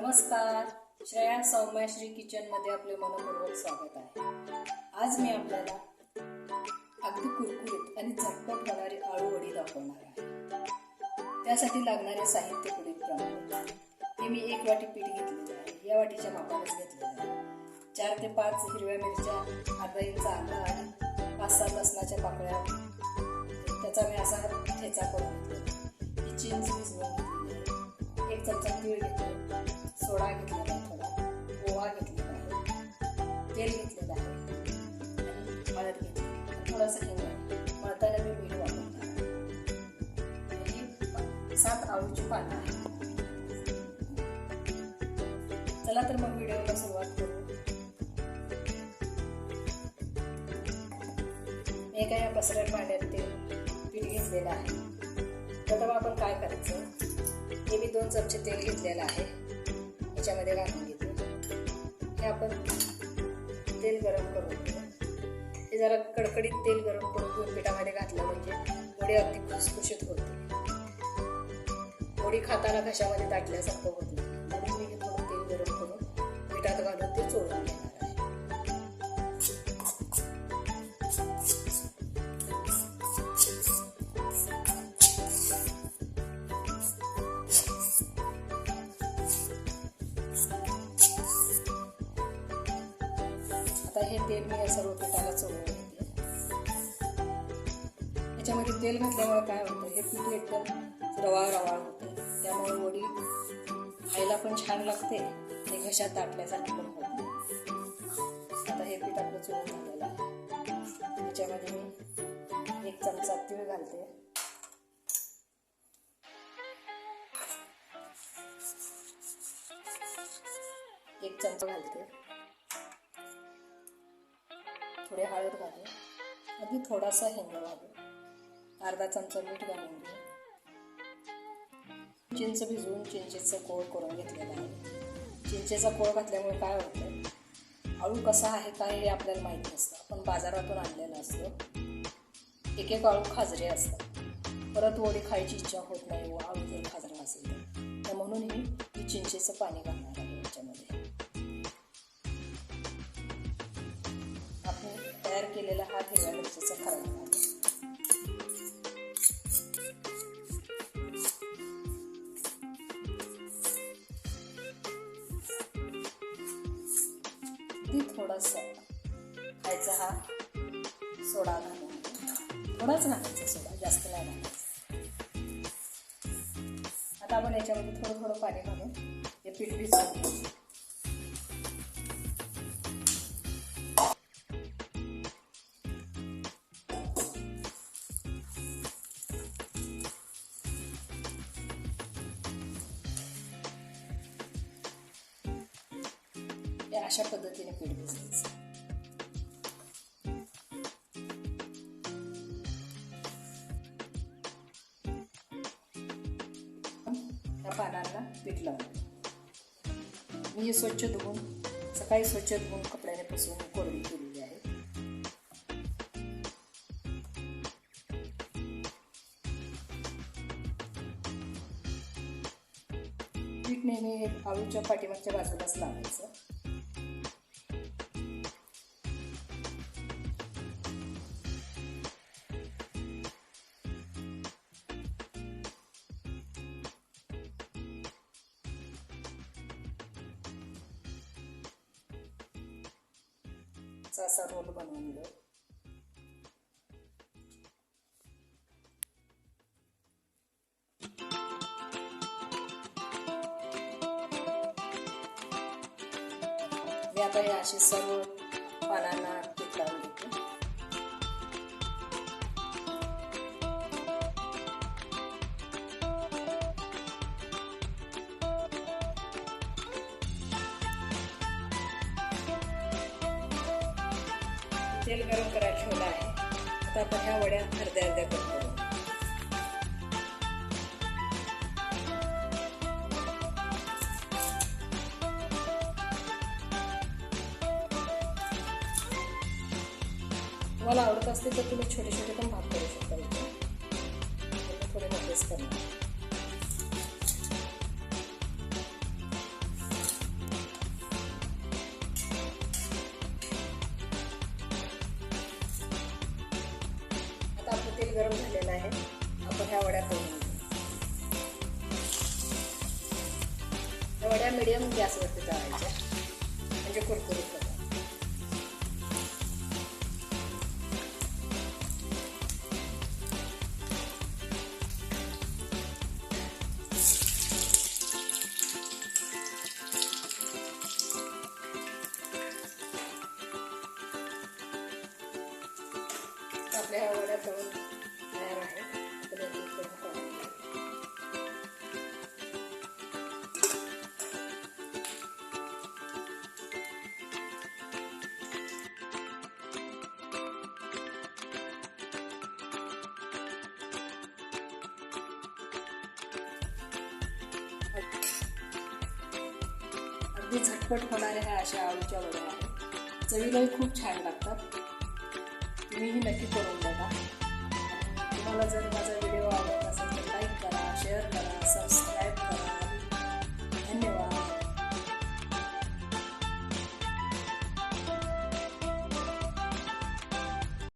नमस्कार. श्रेया सौम्याश्री किचनमध्ये आपले मनपूर्वक स्वागत आहे. आज मी आपल्याला अगदी कुरकुरीत आणि झटपट होणारी आळू वडी दाखवणार आहे. त्यासाठी लागणारे साहित्य पुढीलप्रमाणे हे मी एक वाटी पीठ घेतलेलं आहे. या वाटीच्या मापानेच घेतलेलं आहे. चार ते पाच हिरव्या मिरच्या अर्धा इंच आंबा पाच सात लसणाच्या पाकळ्या. त्याचा मी असा ठेचा करून घेतला ही चिंच भिजवून घेतली एक चमचा तीळ घेतला सोडा घेतलेला आहे थोडा ओवा घेतलेला आहे तेल घेतलेलं आहे. आणि हळद घेतली. थोडंसं थोडासा मळताना मी मीठ वापरणार सात आळूची पानं आहे चला तर मग व्हिडिओला सुरुवात करू. मी एका या पसरट भांड्यात ते पीठ घेतलेलं आहे. प्रथम आपण काय करायचं? हे मी दोन चमचे तेल घेतलेलं आहे. याच्यामध्ये घालून घेतो. हे आपण तेल गरम करून घेऊ. हे जरा कडकडीत तेल गरम करून घेऊन पिठामध्ये घातलं म्हणजे वडी अगदी खुसखुशीत होते. वडी खाताना घशामध्ये दाटल्यासारखं होत नाही. म्हणून मी थोडं तेल गरम करून पिठात घालून ते चोळून घेणार. आता हे तेल मी या सर्व पिठाला चोळून घेते याच्यामध्ये तेल घातल्यामुळे काय होतं हे पीठ एकदम रवा रवा होतं. त्यामुळे वडी खायला पण छान लागते आणि घशात दाटल्यासारखी पण होते. आता हे पीठ आपलं चोळून झालेलं आहे. याच्यामध्ये मी एक चमचा तीळ घालते. एक चमचा घालते. थोडे हळद घालू अगदी थोडासा हिंग घालू अर्धा चमचा मीठ घालून घेऊ चिंच भिजवून चिंचेचा कोळ करून घेतलेला आहे. चिंचेचा कोळ घातल्यामुळे काय होतं आळू कसा आहे काय हे आपल्याला माहीत नसतं. आपण बाजारातून आणलेलं असतं. एक एक आळू खाजरे असतात. परत वडी खायची इच्छा होत नाही व आळू जर खाजरा असेल तर. म्हणून ही मी चिंचेचं पाणी घालणार आहे. केलेला हा हिरव्या मिरचीचा खरा आहे थोडासा खायचा हा सोडा घालून थोडाच घालायचा सोडा जास्त नाही घालायचा आता आपण याच्यामध्ये थोडं थोडं पाणी घालून हे पीठ भिजवून अशा पद्धतीने पीठ भिजवायचं. त्या पानांना पीठ लावलं मी हे स्वच्छ धुवून सकाळी स्वच्छ धुवून कपड्याने पुसून कोरडी केलेली आहे. पीठ नेहमी आळूच्या पाठीमागच्या बाजूलाच लावायचं. चा असा रोल बनवून घेऊ मी आता हे असे सर्व पानांना पीठ तेल गरम करायला ठेवलं आहे. आता आपण ह्या वड्या अर्ध्या अर्ध्या करतो तुम्हाला आवडत असते तर तुम्ही छोटे छोटे पण भाग करू शकता. गरम झालेलं आहे. आपण ह्या वड्या तळून घेऊ ह्या वड्या मिडियम गॅसवरती तळायच्या. म्हणजे कुरकुरीत होतात आपल्या ह्या वड्या तळून तयार आहे तर करून अगदी झटपट होणाऱ्या ह्या अशा आळूच्या वड्या आहेत. चवीलाही खूप छान लागतात. तुम्हीही नक्की करून बघा. 好了这里到这